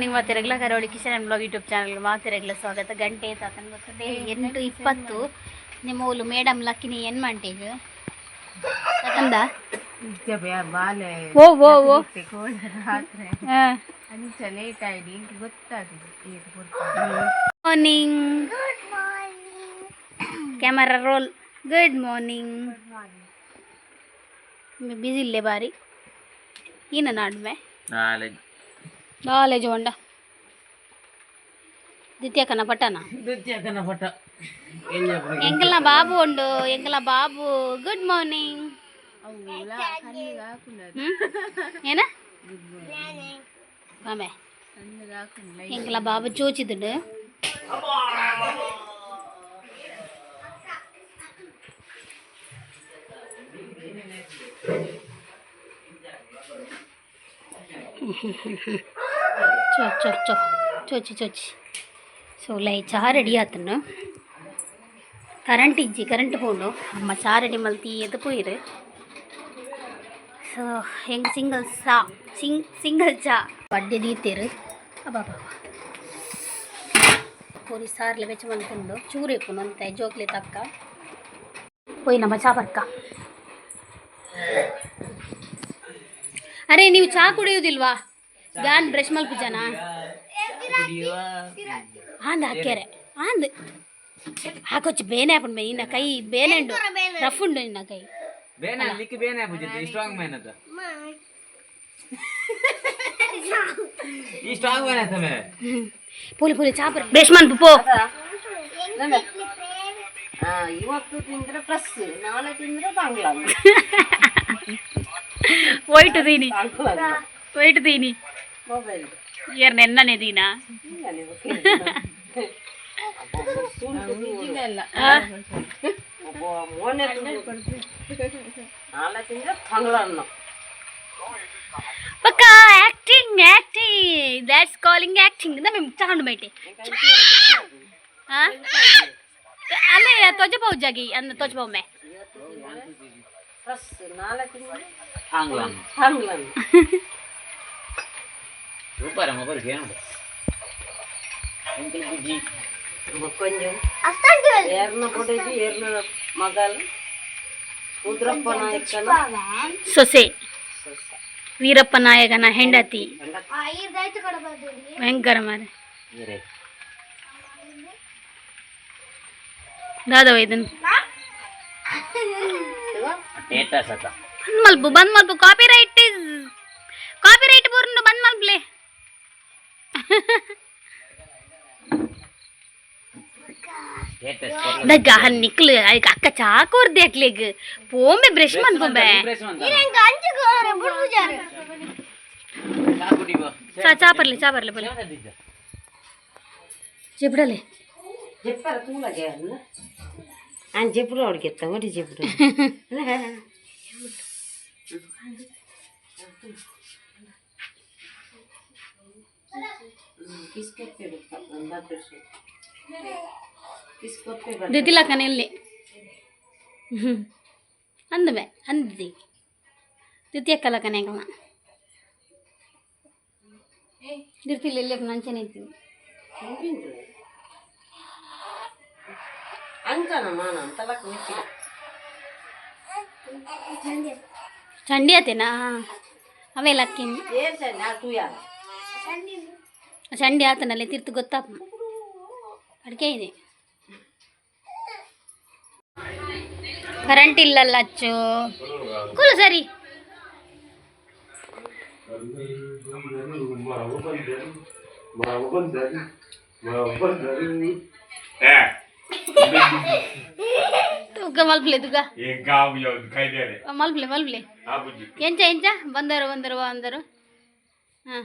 Morning ಮಾತಿರಗ್ಲ ಕರಾವಳಿ Kishan blog YouTube ಚಾನಲ್ಗೆ ರೆಗ್ಲ ಸ್ವಾಗತ. ಗಂಟೆ ತಾತನ ಬರ್ತದೆ ಎಂಟು ಇಪ್ಪತ್ತು. ನಿಮ್ಮ ಓಲು ಮೇಡಮ್ ಲಕ್ಕಿನಿ ಏನು ಮಾಡ್ತೀವಿ ಅಂದ? ಓ ಓ ಓ. Morning camera roll good morning ಬಿಸಿ ಇಲ್ಲೇ ಬಾರಿ. ಏನ ನಾಡ್ಮೆ. ನಾಳೆ బాగాలే చూడండి దిత్య కనపట్టనా దిత్య కనపట్ట ఎంకల బాబు ఉండు ఎంకల బాబు గుడ్ మార్నింగ్ ఏనా బాబే ఎంకల బాబు చూచిదుడు Mm-hmm. ಎಂಕಲ ಬಾಬು ಚೂಚಿದುಂಡು ಚೋ ಚೋ ಚೋ ಚೋಚಿ ಚೋಚಿ ಸೊ ಲೈ ಚಾ ರೆಡಿ ಆತನು ಕರೆಂಟ್ ಇಜ್ಜಿ ಕರೆಂಟ್ ಪೋಂಡು ಅಮ್ಮ ಚಾ ರೆಡಿ ಮಲ್ತಿ ಎದ್ದು ಪೋಯಿರು ಸೊ ಹೆಂಗೆ ಸಿಂಗಲ್ ಸಾ ಸಿಂಗ್ ಸಿಂಗಲ್ ಚಾ ಬಡ್ಡೆ ದೀತೇರು ಅಬ್ಬಾ ಪೂರಿ ಸಾರ್ಲೆ ಬೆಚ್ಚ ಮಲ್ಕೊಂಡು ಚೂರು ಇಪ್ಪುನು ಅಂತ ಜೋಕ್ಲೆ ತಕ್ಕ ಹೋಯ್ ನಮ್ಮ ಚಾ ಬರ್ಕ ಅರೆ ನೀವು ಚಾ ಕುಡಿಯುವುದಿಲ್ವಾ ಗಾನ್ ಬ್ರಷ್ ಮಲ್ಪು ಜನ ಆಂದ ಹಾಕ್ಯಾರೆ ಆಂದ್ ಹಾಕೊಚ್ಚು ಬೇನೆ ಹಾಕೊಂಡು ಬೇ ನಿನ್ನ ಕೈ ಬೇನೆ ಉಂಡು ರಫ್ ಉಂಡು ನಿನ್ನ ಕೈ ಬೇನೆ ಲಿಕ್ಕಿ ಬೇನೆ ಬುದ್ಧಿ ಸ್ಟ್ರಾಂಗ್ ಮ್ಯಾನ್ ಅದ ಈ ಸ್ಟ್ರಾಂಗ್ ಮ್ಯಾನ್ ಆಯ್ತ ಮೇಲೆ ಪೂಲಿ ಪೂಲಿ ಚಾ ಬರ್ ಬ್ರಷ್ ಮಲ್ಪು ಪೋ ಇವತ್ತು ತಿಂದ್ರೆ ಪ್ಲಸ್ ನಾಳೆ ತಿಂದ್ರೆ ಬಾಂಗ್ಲಾ ವೈಟ್ ದೀನಿ ವೈಟ್ ದೀನಿ ಮೊಬೈಲ್ ಯಾರು ನೆನ್ನನೆ ದಿನ ಮೊನ್ನೆ ನಾಲ್ಕಿಂದ ತಂಗ್ಳನ್ನು ಪಕ್ಕ acting acting that's calling acting ನಮ್ಮ ತಗೊಂಡು ಬೈಟೆ ಅಲ್ಲೇ ತ್ವಜ ಪೌಜಾಗಿ ಅನ್ನ ತ್ವಜ ಪೌಮೆ ನಾಲ್ಕು Lu para mau pergi apa? Untuk biji. Bukannya. Astagfirullah. Erna podedi, erna magal. ಉದ್ರಪ್ಪ ನಾಯಕನ ಸೊಸೆ ವೀರಪ್ಪ ನಾಯಕನ ಹೆಂಡತಿ ಭಯಂಕರ ಮಾರೆ ದಾದವ ಇದನ್ನು ಬಂದ್ ಮಲ್ಪ copyright is copyright ಬೋರ್ನು ಬಂದ್ ಮಲ್ಪ್ಲೆ ಗಹನ್ ನಿಕ್ಲು ಈಗ ಅಕ್ಕ ಚಾಕು ಅವ್ರ ದೇಕ್ಲಿಗ್ ಪೋಂಬೆ ಬ್ರಷ್ ಮನ್ಕೊಂಬೆ ಚಾ ಚಾ ಬರ್ಲಿ ಚಾ ಬರ್ಲಿ ಬರ್ಲಿ ಜಿಬ್ಡಲಿ ಜಿಬ್ರು ಅವ್ರಿಗೆ ಜಿಬ್ರು దిదిలా కానీ వెళ్ళి అందువే అంది దితి ఎక్కల కానీ కಣ దిర్తిలు వెళ్ళక మంచిగా ఇస్తుంది చండి అతేనా అవే లక్కింది ಸಂಡಿ ಆತನಲ್ಲೇ ತಿರ್ತು ಗೊತ್ತಾಪ ಅಡಿಕೆ ಇದೆ ಕರೆಂಟ್ ಇಲ್ಲಲ್ಲ ಅಚ್ಚು ಕೂಲು ಸರಿ ತುಗ ಮಲ್ಪ್ಲೆ ತುಗ ಮಲ್ಪ್ಲೆ ಮಲ್ಪ್ಲೆ ಎಂಚ ಎಂಚ ಬಂದರು ಬಂದರು ಬಂದರು ಹಾಂ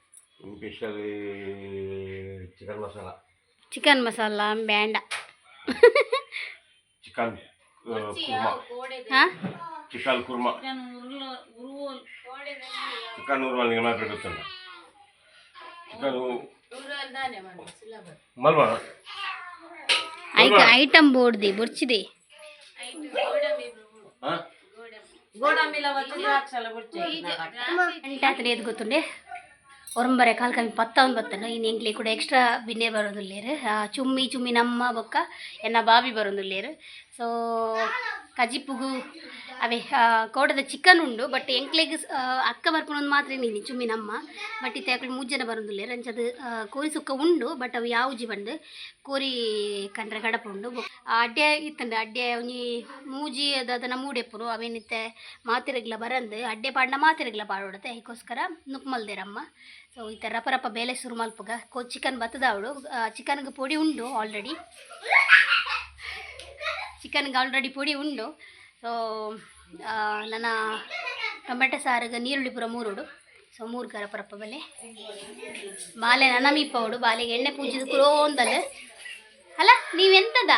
special chicken masala chicken masala ಬೇಡ ಚಿಕನ್ ಕುರ್ಮಾ ಹಾಂ ಚಿಕನ್ ಕುರ್ಮಾ ಚಿಕನ್ ಊರ್ವಲ್ ನಿಮಗೆ ಮಾತ್ರ ಗೊತ್ತುಂಟ ಚಿಕನ್ ಮಲ್ವಾ ಐಕ ಐಟಮ್ ಬೋರ್ಡ್ದಿ ಬುರ್ಚಿದೆ ಹಾಂ ಗೋಡಂಬಿಲ ಮತ್ತು ದ್ರಾಕ್ಷಲ ಬುಡ್ಚಿ ಎಂಟಾತನೇ ಎದು ಗೊತ್ತುಂಡೆ ಒರಂಬರೆ ಕಾಲ್ ಕಮ್ಮಿ ಪತ್ತೊಂದು ಬತ್ತನು ಇನ್ನು ಎಂಕ್ಲಿ ಕೂಡ ಎಕ್ಸ್ಟ್ರಾ ಬಿನ್ನೆ ಬರೋದಿಲ್ಲೇರು ಚುಮ್ಮಿ ಚುಮ್ಮಿ ನಮ್ಮ ಬೊಕ್ಕ ಎನ್ನ ಬಾಬಿ ಬರೋದಿಲ್ಲೇರು ಸೋ ಕಜಿಪ್ಪುಗು ಅವೇ ಕೋಟದ ಚಿಕನ್ ಉಂಡು ಬಟ್ ಎಂಕ್ಲೆಗ್ ಅಕ್ಕ ಬರ್ಪುನೊಂದು ಮಾತ್ರ ನೀನು ಚುಮ್ಮಿ ನಮ್ಮ. ಬಟ್ ಇತ್ತೆ ಅಕ್ಕಳು ಮೂರು ಜನ ಬರೋದಿಲ್ಲೇರು ಅಂಚದು ಕೋರಿ ಸುಕ್ಕ ಉಂಡು ಬಟ್ ಅವು ಯಾವುಜಿ ಬಂದು ಕೋರಿ ಕಂಡ್ರೆ ಗಡಪ ಉಂಡು. ಅಡ್ಡೆ ಇತ್ತಂಡು ಅಡ್ಡೆ ಒಂಜಿ ಮೂಜಿ ಅದು ಮೂಡೆಪುರು ಮೂಡೆಪ್ಪುನು ಅವೇನಿತ್ತೆ, ಮಾತಿರಗ್ಲ ಬರಂದು, ಅಡ್ಡೆ ಪಾಡ್ನ ಮಾತಿರಗ್ಲ ಪಾಡೋಡತ್ತೆ ಅದಕ್ಕೋಸ್ಕರ ನುಕ್ಮಲ್ದೇರಮ್ಮ ಸೊ ಈ ಥರ ರಪ ರಪ ಬೇಲೆ ಶುರು ಮಲ್ಪಗ, ಕೋ, ಚಿಕನ್ ಬತ್ತದ ಅವಳು ಚಿಕನ್ಗೆ ಪೊಡಿ ಉಂಡು ಆಲ್ರೆಡಿ ಚಿಕನ್ಗೆ ಆಲ್ರೆಡಿ ಪುಡಿ ಉಂಡು. ಸೊ ನನ್ನ ಟೊಮೆಟೊ ಸಾರಿಗೆ ನೀರುಳ್ಳಿ ಪುರ ಮೂರುಡು. ಸೊ ಮೂರು ಕರ ಪರಪ್ಪ ಬಲೆ ಬಾಲೆ ನನ್ನ ಪೌಡು ಬಾಲೆಗೆ ಎಣ್ಣೆ ಪೂಜಿದ ಕುಲೋಂದಲ್ಲ ಅಲ್ಲ ನೀವೆಂತದ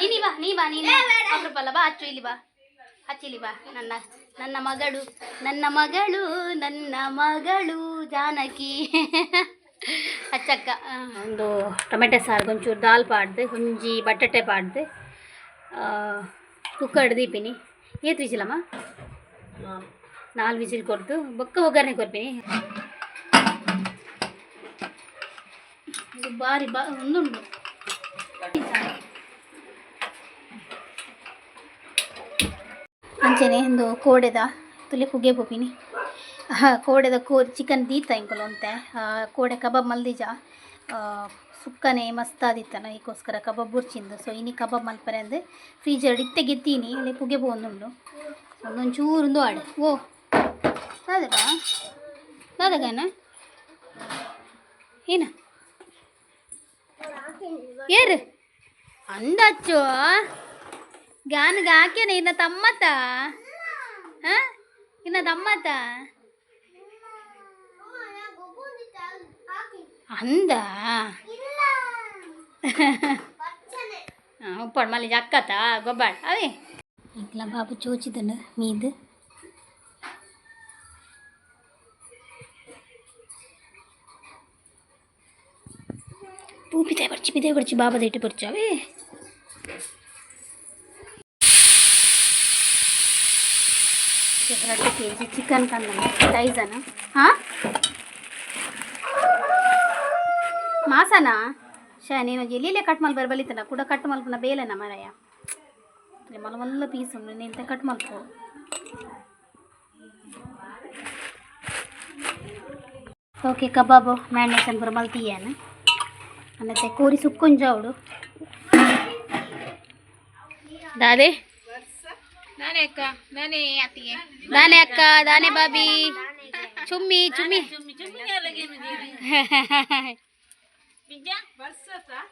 ನೀನಿ ಬಾ ನೀ ಬಾ ನೀನು ಅಪ್ರಪ್ಪಲ್ಲ ಬಾ. ಹಚ್ಚು ಇಲ್ಲಿ ಬಾ. ಹಚ್ಚಿಲಿ ಬಾ. ನನ್ನ ನನ್ನ ಮಗಳು ನನ್ನ ಮಗಳು ನನ್ನ ಮಗಳು ಜಾನಕಿ. ಹಚ್ಚಕ್ಕ ಒಂದು ಟೊಮೆಟೊ ಸಾರು ಒಂಚೂರು ದಾಲ್ ಪಾಡ್ದೆ ಹುಂಜಿ ಬಟಾಟೆ ಪಾಡ್ದು. ಕುಕ್ಕರ್ ದೀಪಿನಿ ಏತ್ ವಿಜಿಲಮ್ಮ? ನಾಲ್ಕು ವಿಜಿಲ್ ಕೊಡ್ತು ಬೊಕ್ಕ ಒಗ್ಗರಣೆ ಇದು ಬಾರಿ ಬಾ ಒಂದುಂಡು ಅಂಚೆನೆ ಒಂದು ಕೋಡೆದ ತುಲೆ ಪುಗೆ ಹಾಂ ಕೋಡೆದ ಕೋ ಚಿಕನ್ ದೀತ ಇಂಕೊಲು ಅಂತೆ. ಕೋಡೆ ಕಬಾಬ್ ಮಲ್ದಿಜ. ಸುಕ್ಕನೆ ಮಸ್ತ್ ಈಕೋಸ್ಕರ ಈಗೋಸ್ಕರ ಕಬಾಬ್ ಬುರ್ಚಿಂದು ಸೊ ಇನಿ ಕಬಾಬ್ ಮಲ್ಪರೆ ಅಂದರೆ ಫ್ರೀಜರ್ ಇತ್ತೆ ಗೆತ್ತೀನಿ ಅಲ್ಲಿ ಪುಗೆ ಪೋಂದುಂಡು. ಒಂದೊಂದು ಚೂರುಂದು ಆಡೆ. ಓ ದಾದಗ ದಾದಗನ ಏನ? ಏರು? ಅಂದಚ್ಚು. ಗಾನಿಗೆ ಹಾಕ್ಯಾನೆ. ಇನ್ನ ತಮ್ಮತ್ತ? ಹಾ? ಇನ್ನ ತಮ್ಮತ್ತ? ಅಂದ ಉಪ್ಪಡ್ ಮಲ್ಲಿ ಅಕ್ಕತ ಗೊಬ್ಬಾಡ್ ಅವೇ ಇಟ್ಲ ಬಾಬು ಚೋಚಿದನು ಮೀದು ಪೂ ಪಿದೆ ಬರ್ಚಿ ಪಿದೆ ಬರ್ಚಿ ಬಾಬದ ಇಟ್ಟು ಬರ್ಚು ಅವೇ ಎರಡು ಕೆ ಜಿ ಮಾಸನಾ? ಶಾ ನೀನು ಎಲ್ಲಿಲೇ ಕಟ್ ಮಲ್ ಬರಬಲಿತನ? ಕೂಡ ಕಟ್ ಮಲ್ಪನ ಬೇಲೆನ ಮರಯ? ಮಲ್ಲ ಮಲ್ಲ ಪೀಸ್ ನೀನು ಕಟ್ ಮಲ್ಪು ಓಕೆ ಕಬಾಬು ಮ್ಯಾರಿನೇಷನ್ ಬರ ಮಲ್ತೀಯನ? ಅನ್ನತ್ತೆ ಕೋರಿ ಸುಕ್ಕೊಂಜಾವಡು ದಾದೆ? ನಾನೇ ಅಕ್ಕ ನಾನೇ ಅತ್ತಿಗೆ. ದಾನೆ ಅಕ್ಕ ದಾನೆ ಬಾಬಿ. ಚುಮ್ಮಿ ಚುಮ್ಮಿ.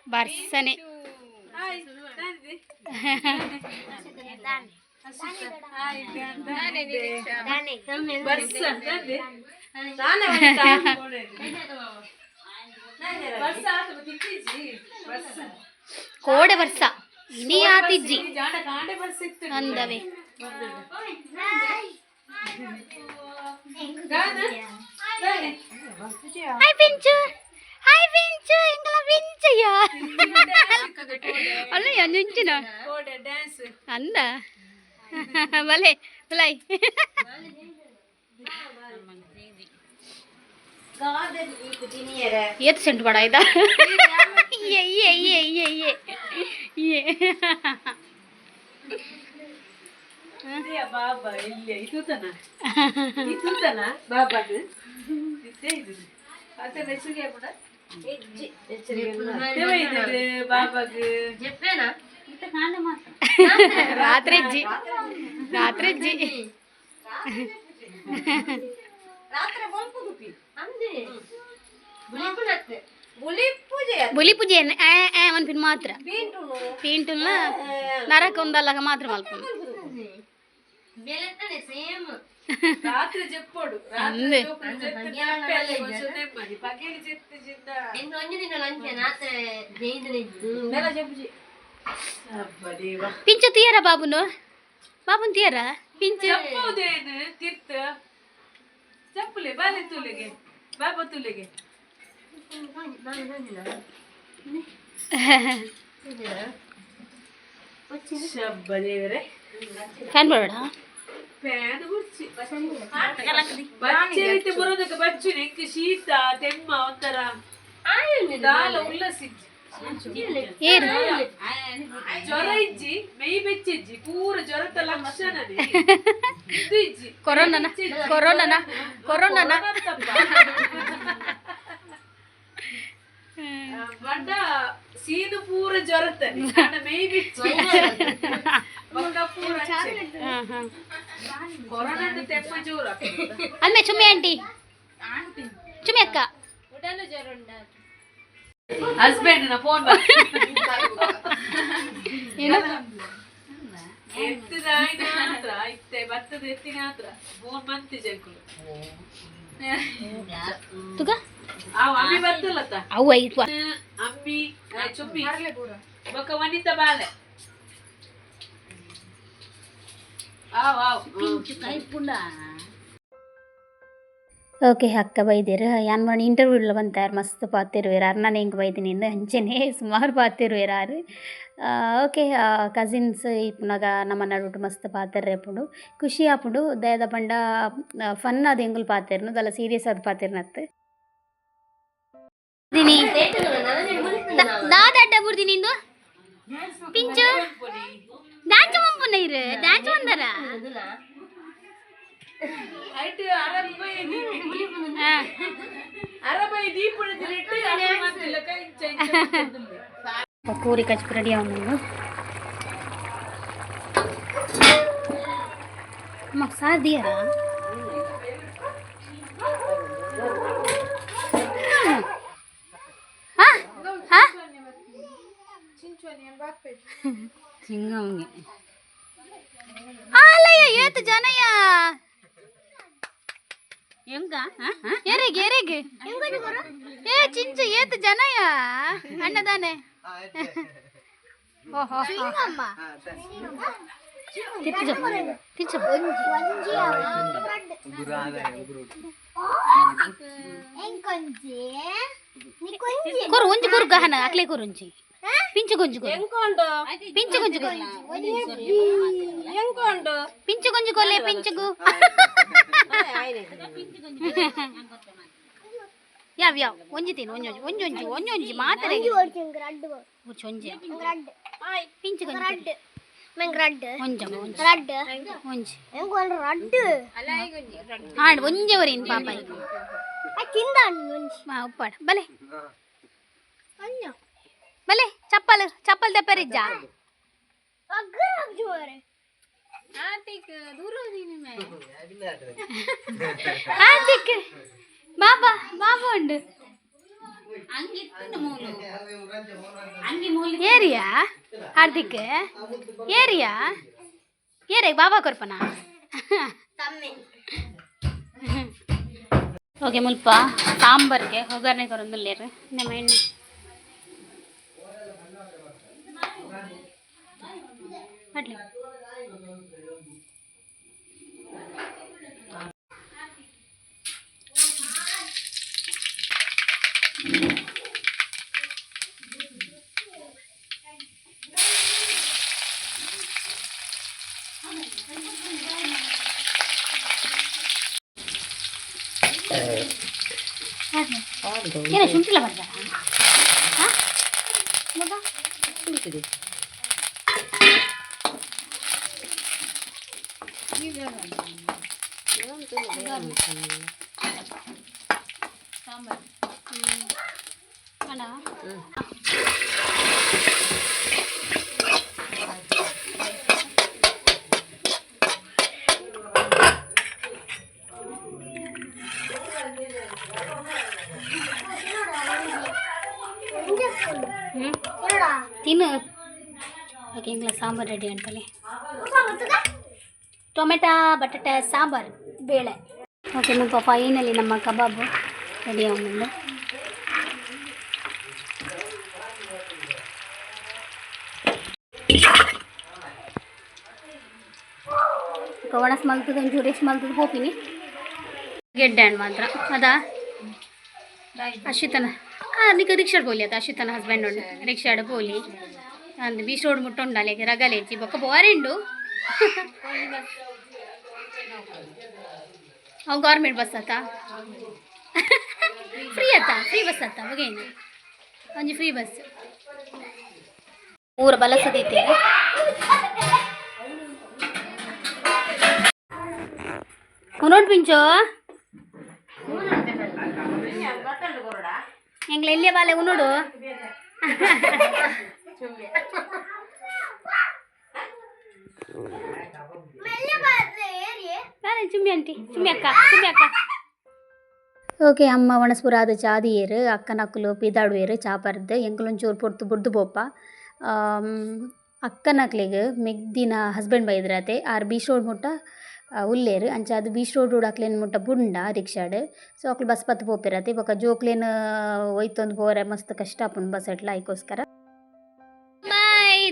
ಬರ್ಸನೆ. ಕೋಡೆ ಬರ್ಸ. ಇನಿ ಆತಿಜ್ಜಿ ಅಂದವೆ. ಹಾಯ್. ಪಿಂಚು ಹಾಯ್ ಪಿಂಚು ಎಂಗಲ ಪಿಂಚಯ್ಯ ಅಲ್ಲ ಅಂಜುಂಚಿನ ಅಂದ ಬಲೆ ಬಲೈ ಏತ್ ಸೆಂಟ್ ಬಡ ಆಯ್ತಾ ಏ ಏ ಏ ಏ ಏ ಏ ಬಾಬಾ ಇಲ್ಲಿ ಇತೂತನ ಇತೂತನ ಬಾಬಾದು ಇದ್ದೇ ಇದು ಅದನ್ನ ಹೆಸರಿಗೆ ಕೂಡ ಬಾಬಾಗ ರಾತ್ರಿ ಅಜ್ಜಿ ರಾತ್ರಿ ಅಜ್ಜಿ ಬುಲಿ ಪೂಜೆ ಅನ್ಪಿನ್ ಮಾತ್ರ ಪೀಂಟುಲ್ನ ನರಕ ಒಂದಲ್ಲ ಮಾತ್ರ సేమ్. రాత్రి చెప్పాడు. రాత్రి పగేలు చెప్తే చెప్తా పించ తీయరా బాబును? బాబును తీయరా? పించ. చెప్పదేను తిర్త. చెప్పలే బాలే తూలిగే. బాబు తూలిగే. ఫ్యాన్ పడడా ಬಚ್ಚೆ ಐತೆ ಬರೋದಕ್ಕೆ ಬಚ್ಚಿ ಇಂಕ ಶೀತ ತೆಮ್ಮ ಒಂಥರ. ದಾಲ ಉಲ್ಲಸಿಜ್ಜಿ ಜ್ವರ ಇಜ್ಜಿ ಮೈ ಬೆಚ್ಚಿಜ್ಜಿ ಪೂರ ಜ್ವರದ ಲಕ್ಷಣನೇ. ಇದು ಇಜ್ಜಿ. ಕೊರೋನಾನ ಕೊರೋನಾನ ಕೊರೋನಾನ. ಬಡ್ಡ ಸೀನು ಪೂರ ಜ್ವರತ್ತನೆ ನನ್ನ ಮೈ ಬಿಚ್ಚಿ ಆಂಟಿ. ಚುಮ್ಮಿ ಅಕ್ಕ. ಹಸ್ಬೆಂಡ್ನ ಫೋನ್ ಏನು? ಎತ್ತಿದ ಆಯ್ನ ಹತ್ರ ಇತ್ತೆ ಭತ್ತದ ಎತ್ತಿನ ಹತ್ರ ಫೋನ್ ಮಂತಿ ಜಂಕುಲು ತುಗ? ಅವ್ ಅಮ್ಮಿ ಬರ್ತಲ್ಲತ್ತ ಅವು ಐತ್ವ ಅಮ್ಮಿ ಚುಮ್ಮಿ. ಬೊಕ್ಕ ವನಿತ ಬಾಲೆ ಆವ್ ಆವ್ ಓಕೆ ಅಕ್ಕ ಬೈದಿರ. ಯಾನ್ ಇಂಟರ್ವ್ಯೂ ಇಂಟರ್ವ್ಯೂಲ್ ಬಂತಾರ ಮಸ್ತ್ ಪಾತಿರುವಿರಾರು ನಾನು ಹೆಂಗೆ ಬೈದಿನಿಂದ ಹಂಚೆನೇ ಸುಮಾರು ಪಾತಿರುವಿರಾರು ಓಕೆ ಕಸಿನ್ಸ್ ಇಪ್ಪನಾಗ ನಮ್ಮ ನಡುಟ್ಟು ಮಸ್ತ್ ಪಾತಿರ್ರೆ ಅಪ್ಪುಡು. ಖುಷಿ ಆಪುಡು ದಯದ ಪಂಡ ಫನ್ ಅದು ಹೆಂಗಲ್ ಪಾತಿರ್ನು ಅದಲ್ಲ ಸೀರಿಯಸ್ ಅದು ಪಾತಿರ್ನತ್ತೆ ದಾದ ಅಡ್ಡ ಬುಡ್ದಿನಿಂದು ಪಿಂಚು. ಡ್ಯಾನ್ಸ್ ಮಂಪುನ ಇರು ಡ್ಯಾನ್ಸ್ ಬಂದಾರ ಐಟ್ ಅರಬೈ ಹಾಂ ಅರಬೈ ದೀಪುಣ ತಿರಿಟ್ಟು ಅಮ್ಮ ಮಂತಿಲ್ಲ ಕೈ ಇಂಚ ಇಂಚ ಮಂತಿಲ್ಲ. పూరి కచ్చి రెడీ అవును ఒకసారి దియరా ಆಲಯ ಏತು ಜನಯ ಹೆಂಗ ಎರೆಗೆ ಎರೆಗೆ ಏ ಚಿಂಚು ಏತು ಜನಯ ಅಣ್ಣದಾನೆ ಓಹೋ ತಿರ್ಚು ತಿರ್ಚು ಕೊರು ಒಂಜಿ ಕೊರು ಗಹನ ಅಕ್ಲೆ ಕೊರು ಒಂಜಿ పించు గుంజు కూర పించు గుంజు కూర పించు గుంజు కోలే పించుగు ಯಾವ್ ಯಾವ್ ಒಂಜಿತೀನಿ ಒಂಜೊಂಜಿ ಒಂಜೊಂಜಿ ಒಂಜೊಂಜಿ ಮಾತ್ರೆ ಒಂಜಿ ಪಿಂಚು ಕೊಂಜಿ ಒಂಜಮ್ಮ ಒಂಜಿ ಒಂಜಿ ಆಂಡ್ ಒಂಜವರಿನ್ ಪಾಪ మా ఉప్పాడు భలే భలే చప్పలు చప్పలు తెప్పరిజ్జా ఆంటీక్ బాబా బాబా ఉండు ఏరియా హార్దిక్ ఏరియా ಏರೇ ಬಾಬಾ ಕೊರ್ಪನ ಓಕೆ ಮುಲ್ಪ ಸಾಂಬಾರ್ಗೆ ಒಗ್ಗರಣೆ ಕೊರೊಂದುಲ್ಲೇರು ನಮ್ಮ ಎಣ್ಣೆ ಅಡ್ಲಿ ಏನೋ ಶುಂಠಿಲ ಬರ್ತಾರ ಹಾಂ ಅಣ್ಣ ಹ್ಞೂ ತಿನ್ನು ಓಕೆ ಇಂಗ್ಲ ಸಾಂಬಾರು ರೆಡಿ ಅಂತಲೇ ಟೊಮೆಟೊ ಬಟಾಟೆ, ಸಾಂಬಾರು, ಬೇಳೆ. ಓಕೆ, ನಮ್ಮ ಫೈನಲಿ ನಮ್ಮ ಕಬಾಬು ರೆಡಿ ಆಗಿದೆ ಒಣ ಸ್ಮಲ್ತದ ಒಂಚೂರು ಸ್ಮಲ್ತದ ಮಲ್ತದ ಹೋಗ್ತೀನಿ. ಗೆಡ್ಡೆ ಹಣ್ಣು ಮಾತ್ರ. ಅದಾ? ಅಶ್ವಿತನ. ಹಾಂ ನಿಕ್ಕ ರಿಕ್ಷಾಡ್ ಪೋಲಿ ಅದ ಅಶ್ವಿತನ ಹಸ್ಬೆಂಡ್ ಉಂಡು ರಿಕ್ಷಾಡ್ ಪೋಲಿ. ಅಂದ್ ಬೀಚ್ ರೋಡ್ ಮುಟ್ಟುಂಡಾಲೆ ರಗಲೆ ಹೆಚ್ಚಿ ಬೊಕ್ಕ ಬೋರಿಂಡು ಅವು ಗೌರ್ಮೆಂಟ್ ಬಸ್ ಆತ ಫ್ರೀ ಆತ ಫ್ರೀ ಬಸ್ ಆತ ಬಗೇನು ಒಂಜಿ ಫ್ರೀ ಬಸ್ ಊರ ಬಲಸದೈತೆ ನೋಡ್ ಪಿಂಚು ಎಂಗ್ಲ ಎಲ್ಲಿಯ ಬಾಲೆ ಉನ್ನೋಡು ಬಾರೆ ಚುಮ್ಮಿ ಆಂಟಿ ಚುಮ್ಮಿ ಅಕ್ಕ ಚುಮ್ಮಿ ಅಕ್ಕ. ಓಕೆ ಅಮ್ಮ ವಣಸ್ಪುರಾದ ಚಾದಿಯರು ಅಕ್ಕನಕ್ಕಲು ಪಿದಾಡುವೇರು ಚಾಪರ್ದು ಎಂಕಲೊಂಚೂರು ಪೊರ್ತು ಬುಡ್ದು ಬೋಪ ಅಕ್ಕನಕ್ಲಿಗೆ ಮೆಗ್ದಿನ ಹಸ್ಬೆಂಡ್ ಬೈದ್ರತೆ ಆರ್ ಬೀಚ್ ರೋಡ್ ಮುಟ್ಟ ಉಲ್ಲೇರು ಅಂಚ ಅದು ಬೀಚ್ ರೋಡ್ ಉಡಾಕ್ಲೇನ್ ಮುಟ್ಟ ಬುಂಡ ರಿಕ್ಷಾಡ್. ಸೊ ಅಕ್ಲು ಬಸ್ ಪತ್ತು ಪೋಪಿರತ್ತೆ ಇವಾಗ ಜೋಕ್ಲೇನ್ ಒಯ್ತೊಂದು ಹೋರೆ ಮಸ್ತ್ ಕಷ್ಟ ಆಪುಂಡು ಬಸ್ ಎಟ್ಲ ಆಯ್ಕೋಸ್ಕರ. ಬಾಯ್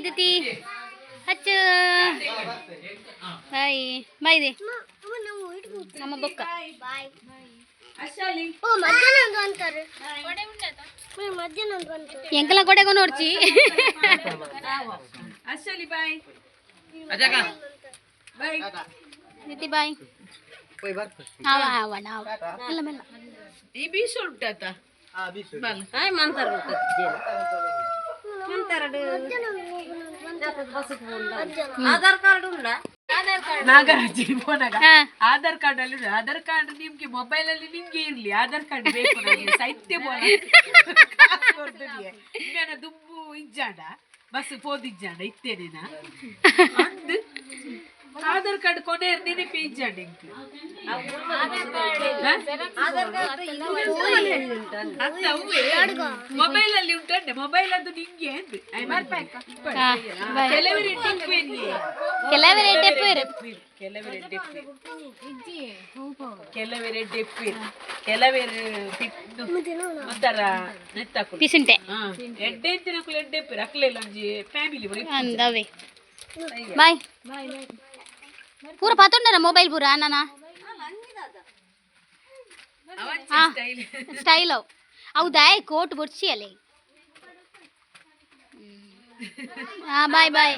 ಬಾಯ್ ಬಾಯ್ ನಮ್ಮ ಬೊಕ್ಕ. ಅಶಾಲಿ. ಎಂಕಲ ಕೊಡೆಗೊ ನೋಡ್ಚಿ. ಅಶಾಲಿ ಬಾಯ್ ಬಾಯ್ ದಿತಿ ಬಾಯ್ ನಾವು ಮೆಲ್ಲ ಮೆಲ್ಲ. ಈ ಬೀಸ್ ಹಾಯ್ ಮಂತಾರ ಆಧಾರ್ ಕಾರ್ಡ್ ಉಂಡ ನಾಗರಾಜಿ ಫೋನಾಗ. ಹಾ. ಆಧಾರ್ ಕಾರ್ಡ್ ಅಲ್ಲಿ ಆಧಾರ್ ಕಾರ್ಡ್ ನಿಮ್ಗೆ ಮೊಬೈಲ್ ಅಲ್ಲಿ ನಿಮ್ಗೆ ಇರ್ಲಿ. ಆಧಾರ್ ಕಾರ್ಡ್ ಬೇಕು ನನಗೆ ಸೈತ್ಯ ಬೋಲ ಇನ್ನೇನ ದುಂಬು ಇಜ್ಜಾಂಡ? ಬಸ್ ಪೋದಿಜ್ಜಾಂಡ ಇತ್ತೇನೇನ ಅಂದ್ ಆಧಾರ್ ಕಾರ್ಡ್ ಕೊನೆ ನೆನಪಿ ಇಜ್ಜಾಂಡ ಇಂಕ್ ಮೊಬೈಲ್ ಅಲ್ಲಿ ಉಂಟಂಡೆ ಮೊಬೈಲ್ ಅದು ನಿಂಗೆ ಅಂದ್ ಹಾ, ಬಾಯ್. ಕೆಲವರಿ ಟಿಪ್ಪೆಲ್ಲಿ ಕೆಲವರೇ ಟೆಪ್ಪೇರು ಕೆಲವರೆ ಡೆಪ್ಪಿ ಕೆಲವರೆ ಡೆಪ್ಪಿ ಕೆಲವರೆ ಪಿಟ್ಟು ಒಂಥರ ನೆತ್ತಾಕು ಪಿಸುಂಟೆ ಹಾ ಎಡ್ಡೆ ಅಂತಿನಕುಲು ಎಡ್ಡೆ ಪಿರ್ ಅಕ್ಲೆಲ್ಲ ಒಂಜಿ ಫ್ಯಾಮಿಲಿ ಬರೀ ಅಂದವೆ ಬಾಯ್ ಪೂರ ಪಾತೊಂಡನ ಮೊಬೈಲ್ ಪೂರ ಅಣ್ಣನ. ಸ್ಟೈಲ್ ಅವು. ಹೌದಾ ಕೋಟ್ ಬೊಡ್ಸಿ ಅಲ್ಲೇ. ಹಾಂ ಬಾಯ್ ಬಾಯ್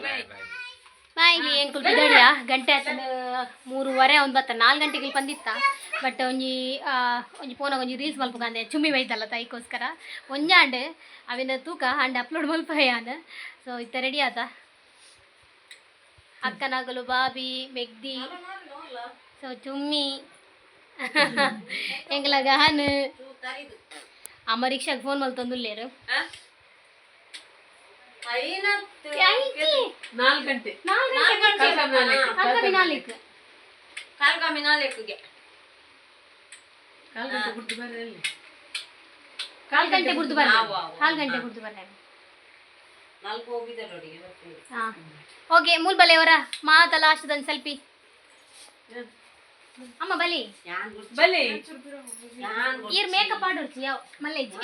ಬಾಯ್ ಇಲ್ಲಿ ಎಂಕುಲ್ ಬಿದಡಿಯ ಗಂಟೆ ಆತನ ಮೂರುವರೆ ಒಂದು ಬತ್ತ ನಾಲ್ಕು ಗಂಟೆಗೆ ಬಂದಿತ್ತ? ಬಟ್ ಒಂಜಿ ಆ, ಒಂಜಿ ಫೋನಾಗ ಒಂಜಿ ರೀಲ್ಸ್ ಮಲ್ಪಕಂದೆ ಚುಮ್ಮಿ ಬೈತಲ್ಲ ತಾಯಿಗೋಸ್ಕರ. ಒಂಜಾಂಡ್ ಅವಿನ ತೂಕ ಹಂಡೆ ಅಪ್ಲೋಡ್ ಮಲ್ಪಯಾನ ಸೊ ಇತ್ತ ರೆಡಿ ಆತ ಅಕ್ಕನಾಗಲು ಬಾಬಿ ಮೆಗ್ದಿ ಸೊ ಚುಮ್ಮಿ ಎಂಗ್ಲ ಗಹನ್ ಅಮ್ಮ ರಿಕ್ಷಾಗೆ ಫೋನ್ ಮಲ್ ತಂದುಲ್ಲೇರು ನಾಲ್ಕು ಗಂಟೆ ನಾಲ್ಕು ಕಾಲ್ಗಾಮಿ ನಾಲ್ಕುಗೆ ಕಾಲ್ ಗಂಟೆ ಬಿಟ್ಟು ಬರಲಿ ಕಾಲ್ ಗಂಟೆ ಕುಡ್ದು ಬರ್ಲಿ ಕಾಲ್ ಗಂಟೆ ಕುಡ್ದು ಬರ್ಲಿ ಹಾಂ. ಓಕೆ ಮೂಲ್ಬಲೆಯವರ ಮಾತ ಲಾಸ್ಟ್ದೊಂದು ಸೆಲ್ಫಿ ಅಮ್ಮ ಬಲಿ ಬಲಿ ಈರ್ ಮೇಕಪ್ ಆಡೋರ್ಚಿ ಯಾವ ಮಲ್ಲೇಜಿ.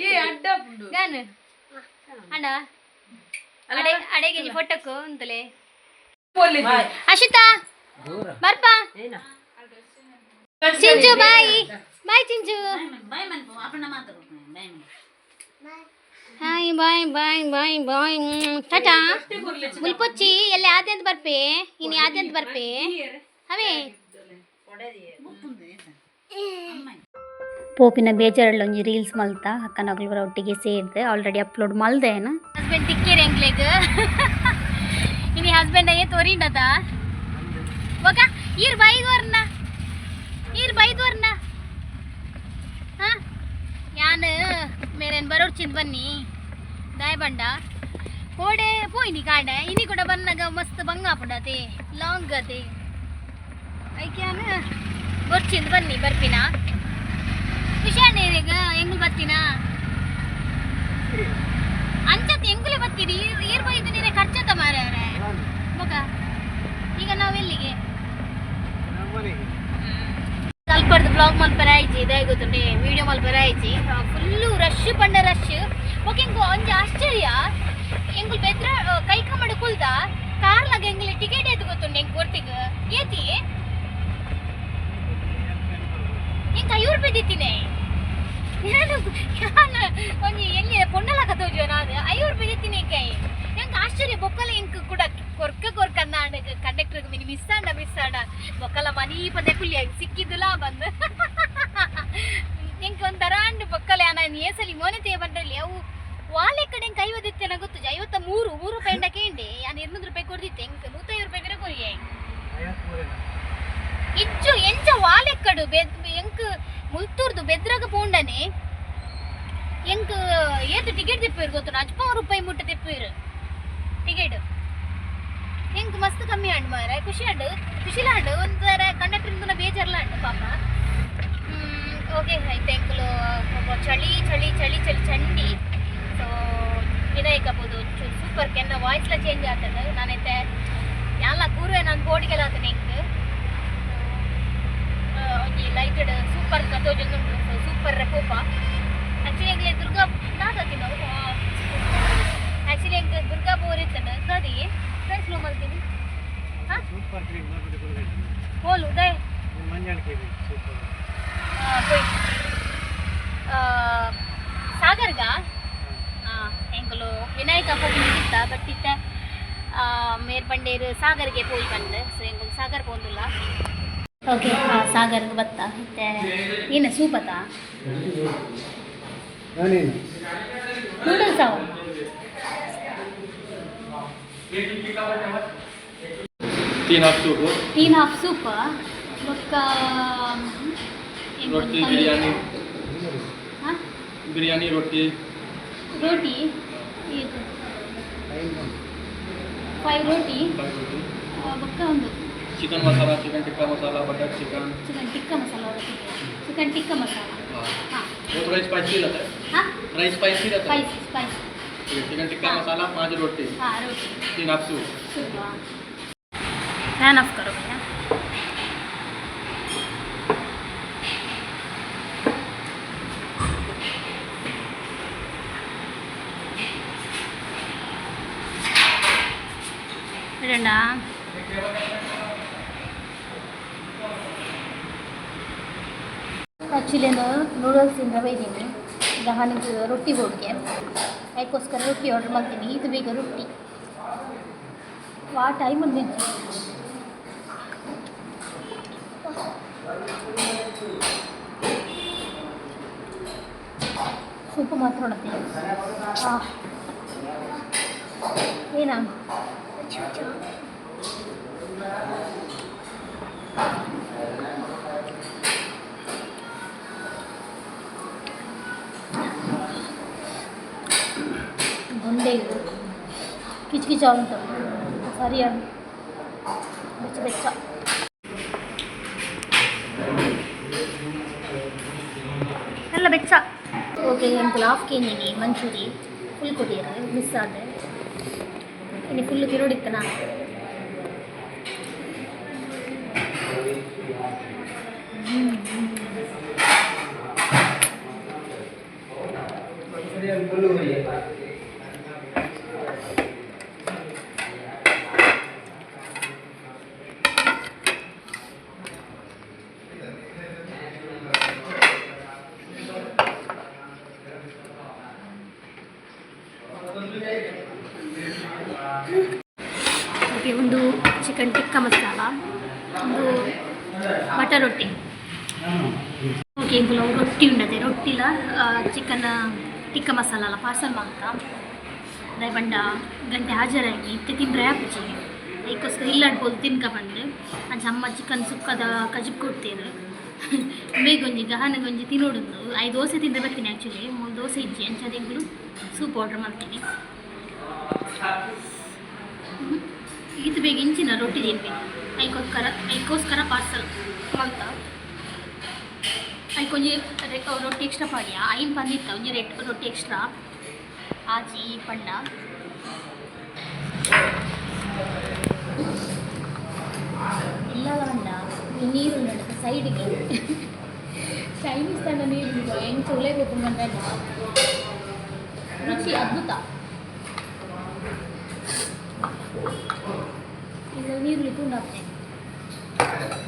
ಏ ಅಡ್ಡ ಗಾನ್. ಅಣ್ಣ ಅಡೆ ಅಡೆಗೆ ಫೋಟೋಕ್ಕು ಅಂತಲೇ. ಅಶಿತಾ ಬರ್ಪ ಏನ? ಚಿಂಚು bye. Bye ಚಿಂಚು hi bye bye bye bye. Tata ಮುಲ್ಪೊಚ್ಚಿ ಎಲ್ಲಿ ಆದ್ಯಂತ ಬರ್ಪೆ? ಇನ್ನು ಆದ್ಯಂತ ಬರ್ಪೆ? ಅವೇ ಪೋಪಿನ ಬೇಜಾರಲ್ಲೊಂಜಿ ರೀಲ್ಸ್ ಮಲ್ತ ಅಕ್ಕನಗ್ಲರ ಒಟ್ಟಿಗೆ ಸೇರಿದೆ ಆಲ್ರೆಡಿ ಅಪ್ಲೋಡ್ ಮಲ್ದೇನ ಹಸ್ಬೆಂಡ್ ತಿಕ್ಕೇರಿ ಎಂಗ್ಲೆಗ್ ಇನಿ ಹಸ್ಬೆಂಡ್ ಅಯ್ಯ ತೋರಿಂಡದ? ಒಗ ಈರ್ ಬೈದ್ವರ್ನ. ಈರ್ ಬೈದ್ವರ್ನ. ಹಾ? ಯಾನ್? ಮೇರೇನ್ ಬರೋಡ್ಚಿಂದ ಬನ್ನಿ. ದಾಯ ಬಂಡ. ಕೋಡೆ ಪೋಯ್ನಿ ಕಾಡೆ. ಇನಿ ಕೂಡ ಬಂದಾಗ ಮಸ್ತ್ ಬಂಗ ಲಾಂಗ್ ಗತೆ ಐಕ್ಯಾನ? ಬರ್ಚಿಂದ ಬನ್ನಿ ಬರ್ಪಿನ? ಈಗ ಹೆಂಗ್ ಬರ್ತೀನ? ಅಂಚತ್ ಹೆಂಗುಲಿ ಬರ್ತೀರಿ? ಈರ್ ಬೈದು ನೀರೆ ಖರ್ಚತ ಮಾರ್ಯಾರೆ ಮಗ ಈಗ ನಾವೆಲ್ಲಿಗೆ ಸ್ವಲ್ಪ ಬ್ಲಾಗ್ ಮಲ್ಪರ ಆಯ್ತು ಇದಾಗುತ್ತೆ ವಿಡಿಯೋ ಮಲ್ಪರ ಆಯ್ತು. ಫುಲ್ಲು ರಶ್ ಪಂಡ ರಶ್ ಓಕೆ ಇಂಗು ಒಂಜಿ ಆಶ್ಚರ್ಯ. ಎಂಗುಲ್ ಬೆದ್ರ ಕೈ ಕಮ್ಮಡ ಕುಲ್ದ ಕಾರ್ಲಾಗ ಎಂಗುಲ ಟಿಕೆಟ್ ಏತು ಗೊತ್ತುಂಡು ಎಂಗ್ ಬರ್ತಿಗ ಏತಿ? ಎಂಗ್ ಐವತ್ತು ರೂಪಾಯಿ ನಾನು ಒಂಜಿ ಎಲ್ಲಿ ಪೊಂಡಲಾಗ ತೋಜು ನಾನು? ಐವತ್ತು ರೂಪಾಯಿ ಕೈ ಎಂಗ್ ಆಶ್ಚರ್ಯ, ಬೊಕ್ಕಲ ಎಂಕ್ ಕೂಡ ಕೊರ್ಕ ಕೊರ್ಕ ಅಂದಾಂಡ ಕಂಡಕ್ಟರ್ಗೆ ಮಿನಿ ಮಿಸ್ ಆಂಡ ಮಿಸ್ ಆಂಡ. ಬೊಕ್ಕಲ ಮನಿ ಪದೇ ಕುಲ್ಲಿ ಸಿಕ್ಕಿದ್ದುಲ ಬಂದು ಎಂಕ್ ಒಂಥರ ಅಂಡ್ ಬೊಕ್ಕಲ ನಾನು ಏಸಲಿ ಮೋನೆ ಬಂದ್ರಲ್ಲಿ, ಅವು ವಾಲೆ ಕಡೆ ಕೈ ಒದಿತ್ತೇನ ಗೊತ್ತು. ಐವತ್ತ ಮೂರು ಮೂರು ರೂಪಾಯಿ ಎಂಡ ಕೇಂಡೆ ನಾನು ಇನ್ನೂರು ರೂಪಾಯಿ ಕೊಡ್ದಿತ್ತೆ, ಹೆಂಗೆ ನೂತೈದು ರೂಪಾಯಿ ಬೇರೆ ಕೊಯ್ಯೆ ಇಜ್ಜು ಎಂಚ ವಾಲೆಕ್ಕಡು ಬೆದ್ ಎಂಕ್ ಮುಲ್ತೂರ್ದು ಬೆದ್ರಾಗ ಪೋಂಡನೆ ಎಂಕ್ ಏತು ಟಿಕೆಟ್ ತಿಪ್ಪಿರು ಗೊತ್ತು ಅಜ್ಪ ರೂಪಾಯಿ ಮುಟ್ಟ ತಿಪ್ಪಿರು ಟಿಕೆಟ್ ಎಂಕ್ ಮಸ್ತ್ ಕಮ್ಮಿ ಆಂಡ್ ಮಾರ ಖುಷಿ ಅಂಡು, ಖುಷಿಲ ಅಂಡು ಒಂಥರ ಕಂಡಕ್ಟರ್ ಬೇಜಾರ್ಲ ಅಂಡು ಪಾಪ. ಓಕೆ ಆಯ್ತು ಎಂಕ್ಲು ಚಳಿ ಚಳಿ ಚಳಿ ಚಳಿ ಚಂಡಿ. ಸೊ ವಿನಾಯಕಬೋದು ಸೂಪರ್ ಸೂಪರ್ ಕೆನ್ನ ವಾಯ್ಸ್ಲ ಚೇಂಜ್ ಆಗ್ತದೆ. ನಾನೈತೆ ಎಲ್ಲ ಕೂರುವೆ ನಾನು ಬೋರ್ಡ್ಗೆಲ್ಲ ಆತನೆ ಎಂಕ್ ಒಂಜಿ ಲೈಟೆಡ್ ಸೂಪರ್ ಕಥೋಜೊಂದುಂಟು ಸೂಪರ್ ಕೋಪ. ಆ್ಯಕ್ಚುಲಿ ಎಂಗ್ಲೆ ದುರ್ಗಾ ನಾದತಿ ನಾವು ಆ್ಯಕ್ಚುಲಿ ಎಂಕ್ ದುರ್ಗಾ ಬೋರ್ ಇತ್ತನ ಸರಿ ಫ್ರೆಂಡ್ಸ್ ಮಾಡ್ತೀನಿ ಮಲ್ತೀನಿ ಹಾಂ? ಹೋಲು ಉದಯ್. పోయి ಸಾಗರ್ಗ? ಎಂಗಳು ವಿನಾಯಕ ಹೋಗಿದ್ದ ಬಟ್ ಇತ್ತ ಮೇರ್ಬಂಡೇರು ಸಾಗರ್ಗೆ ಹೋಗಿ ಬಂದು. ಸೊ ಎಂಗಳು ಸಾಗರ್ ಹೋಗಿಲ್ಲ ಓಕೆ ಸಾಗರ್ಗೆ ಬತ್ತ. ಮತ್ತೆ ಏನು ಸೂಪತ್ತ ನೂಡಲ್ಸ್ ಅವ ಟೀನ್ ಹಾಫ್ ಸೂಪ್ ಟೀನ್ ಆಫ್ ಸೂಪ್ ಬೊಕ್ಕ रोटी बिरयानी। हाँ? बिरयानी रोटी। रोटी फाइव तो। रोटी बक्का उंदु chicken masala chicken tikka masala butter chicken. Chicken tikka masala chicken. Tikka masala. हाँ।, हाँ। वो थोड़ा स्पाइसी रहता है। हाँ? राइस स्पाइसी रहता है? स्पाइसी स्पाइसी चिकन टिक्का हाँ। मसाला पाँच रोटी। हाँ रोटी। तीन आपसू सुबह सूप हाँ फ़ैन ऑफ़ करो भैया। ನನಗೆ ರೊಟ್ಟಿ ಹೋಳಿಗೆ ಅದಕ್ಕೋಸ್ಕರ ರೊಟ್ಟಿ ಆರ್ಡರ್ ಮಾಡ್ತೀನಿ ಇದು ಬೇಗ ರೊಟ್ಟಿ ಆ ಟೈಮ್ ಒಂದು ಸೂಪು ಮಾತ್ರ ನೋಡತ್ತೆ ಏನಾ ಬೊಂಡೆ गई खिंच खिंचा मतलब सारी यार बच्चा बच्चा നല്ല വെച്ച ഓക്കെ ഞാൻ പുലാവ് കഴിഞ്ഞി മഞ്ചൂരി ഫുൾ കൊതിയാണ് മിസ്സാതെ ഇനി ഫുള്ള് കിരോടിക്കണ Mm-hmm. ಅದೇ ಬಂಡ ಗಂಟೆ ಹಾಜರಾಗಿ ಇತ್ತೆ ತಿಂದ್ರೆ ಆಪುಜಿ ಅದಕ್ಕೋಸ್ಕರ ಇಲ್ಲಾಡ್ಬೋದು ತಿನ್ಕ ಬಂದು. ಅಂಚ ಅಮ್ಮ ಚಿಕನ್ ಸುಕ್ಕದ ಕಜಿಪ್ ಕೊಡ್ತೇನೆ ಬೇಗೊಂಜಿ ಗಹನಗೊಂಜಿ ತಿನ್ನೋಡುಂದು. ಐದು ದೋಸೆ ತಿಂದ ಬರ್ತೀನಿ ಆ್ಯಕ್ಚುಲಿ ಮೂರು ದೋಸೆ ಇಜ್ಜಿ ಅಂಚದೆಂಗಳು ಸೂಪ್ ಆರ್ಡ್ರ್ ಮಾಡ್ತೀನಿ. ಇದು ಬೇಗ ಇಂಚಿನ ರೊಟ್ಟಿ ತಿನ್ಬೇಕು. ಐಕೋಸ್ಕರ ಐಕೋಸ್ಕರ ಪಾರ್ಸಲ್ ಮಲ್ತ ಐಕೊಂಜಿ ರೊಟ್ಟಿ ಎಕ್ಸ್ಟ್ರಾ ಪಾಡಿಯಾ? ಐನ್ ಬಂದಿತ್ತ ಒಂಜಿ ರೆಟ್ ರೊಟ್ಟಿ ಎಕ್ಸ್ಟ್ರಾ ಆಜಿ ಪಂಡ ಇಲ್ಲ ಅಣ್ಣ ಈ ನೀರು ನಡುತ್ತೆ ಸೈಡ್ಗೆ ಚೈನೀಸ್ ತಂಡ ನೀರು ಹೆಂಗೆ ಚೊಲೆ ಗೊತ್ತುಂಡ ರುಚಿ ಅದ್ಭುತ ಇದು ನೀರು ತುಂಡಾಗ್ತದೆ ಫೈವ್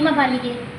निम्बाली के